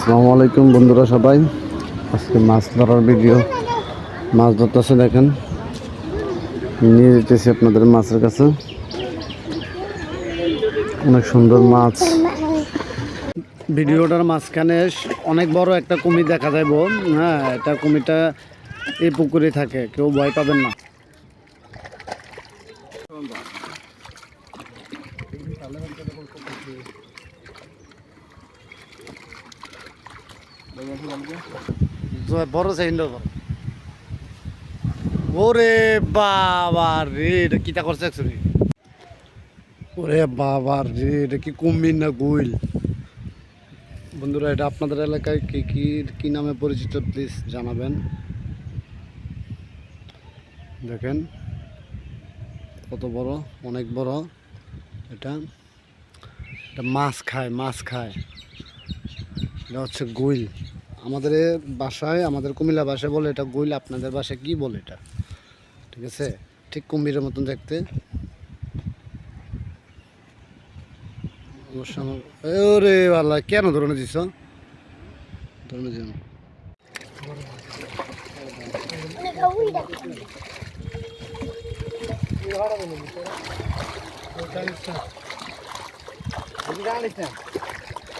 আসসালামু আলাইকুম বন্ধুরা সবাই। আজকে মাছ ধরার ভিডিও মাছ ধরতেছে দেখেন। নিয়ে যেতেছি আপনাদের মাছের কাছে। অনেক সুন্দর মাছ। ভিডিওটার মাঝখানে অনেক বড় একটা কুমির দেখা যায় যাইব হ্যাঁ এটা কুমিরটা এই পুকুরে থাকে। কেউ ভয় পাবেন না। বড় সাইন্ড ওরে বাবা রে, এটা কিটা করছে অ্যাকচুয়ালি ওরে বাবা রে, এটা কি কুমির না গুইল? বন্ধুরা, এটা আপনাদের এলাকায় কি কি কি নামে পরিচিত প্লিজ জানাবেন। দেখেন, কত বড়, অনেক বড়, এটা এটা মাছ খায় মাছ খায়। এটা হচ্ছে গুইল। আমাদের বাসায়, আমাদের কুমিল্লা ভাষায় বলে এটা গুইল, আপনাদের বাসায় কি বলে এটা? ঠিক আছে? ঠিক কুমিরের মতন দেখতে। ওরে আল্লাহ, কেন ধরনে দিছ? ধরনে দিন